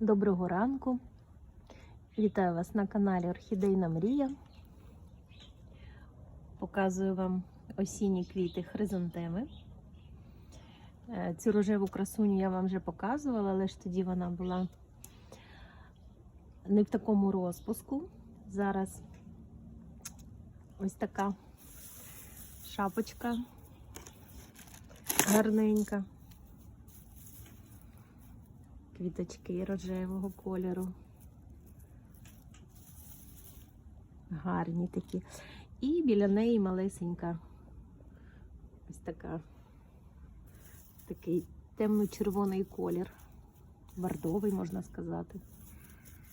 Доброго ранку. Вітаю вас на каналі Орхідейна Мрія. Показую вам осінні квіти хризантеми. Е, Цю рожеву красуню я вам вже показувала, але ж тоді вона була не в такому розпуску. Зараз ось така шапочка гарненька. Квіточки рожевого кольору. Гарні такі. І біля неї малесенька ось така такий темно-червоний колір. Бордовий, можна сказати.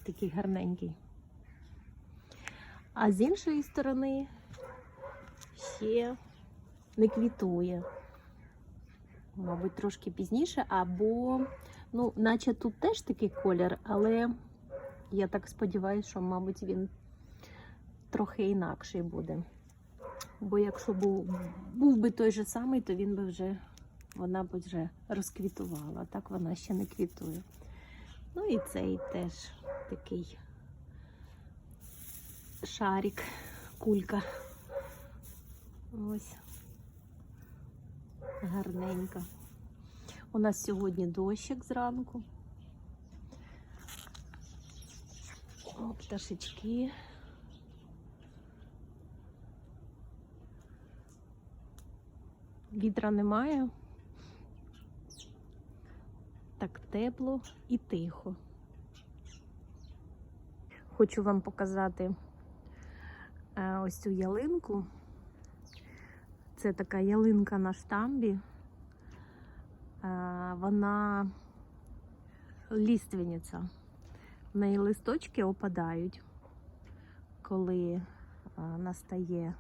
Такий гарненький. А з іншої сторони ще не квітує. Мабуть, трошки пізніше, або, ну, наче тут теж такий колір, але я так сподіваюся, що, мабуть, він трохи інакший буде. Бо якщо був, був би той же самий, то він би вже, вона б вже розквітувала. Так вона ще не квітує. Ну і цей теж такий шарик, кулька. Ось. Гарненько. У нас сьогодні дощик зранку. О, пташечки. Вітра немає. Так тепло і тихо. Хочу вам показати е, ось цю ялинку. Це така ялинка на штамбі. Е, Вона ліственниця. В неї листочки опадають, коли е, настає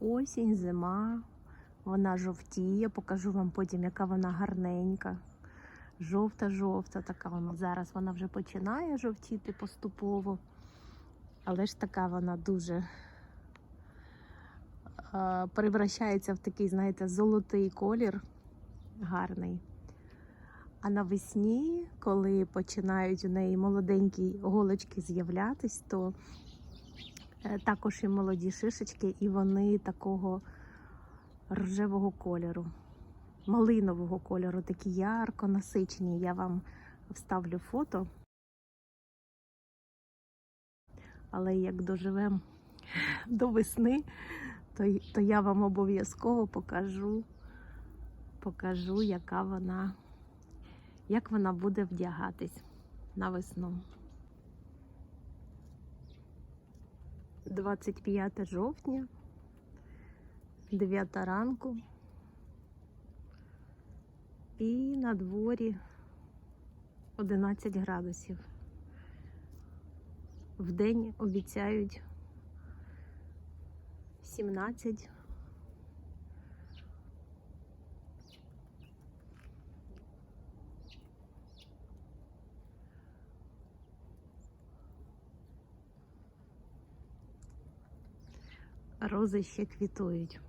осінь, зима. Вона жовтіє. Покажу вам потім, яка вона гарненька. Жовта-жовта така вона. Зараз вона вже починає жовтіти поступово. Але ж така вона дуже е, перевращається в такий, знаєте, золотий колір, гарний. А навесні, коли починають у неї молоденькі голочки з'являтись, то е, також і молоді шишечки, і вони такого рожевого кольору, малинового кольору, такі ярко насичені. Я вам вставлю фото. Але як доживемо до весни, то, то я вам обов'язково покажу, покажу, яка вона, як вона буде вдягатись на весну. 25 жовтня, 9 ранку. І на дворі 11 градусів. В день обіцяють 17. Рози ще квітують.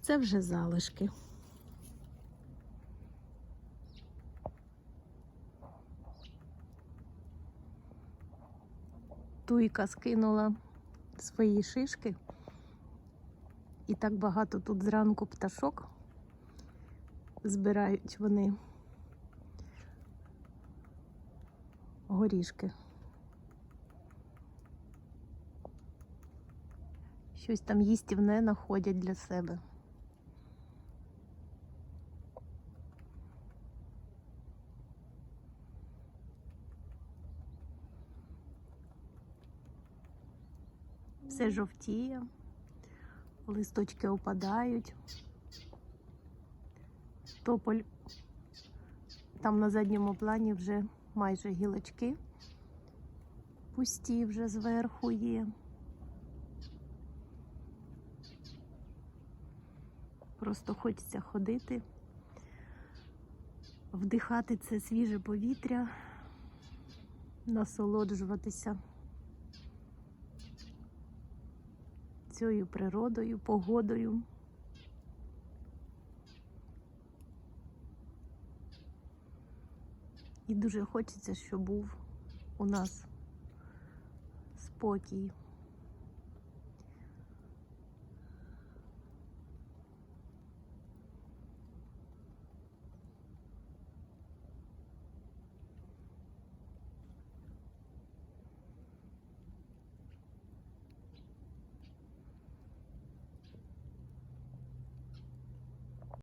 Це вже залишки. Туйка скинула свої шишки. І так багато тут зранку пташок збирають вони горішки. Щось там їстівне знаходять для себе. Все жовтіє, листочки опадають. Тополь там на задньому плані вже майже гілочки. Пусті вже зверху є. Просто хочеться ходити, вдихати це свіже повітря, насолоджуватися цією природою, погодою. І дуже хочеться, щоб був у нас спокій.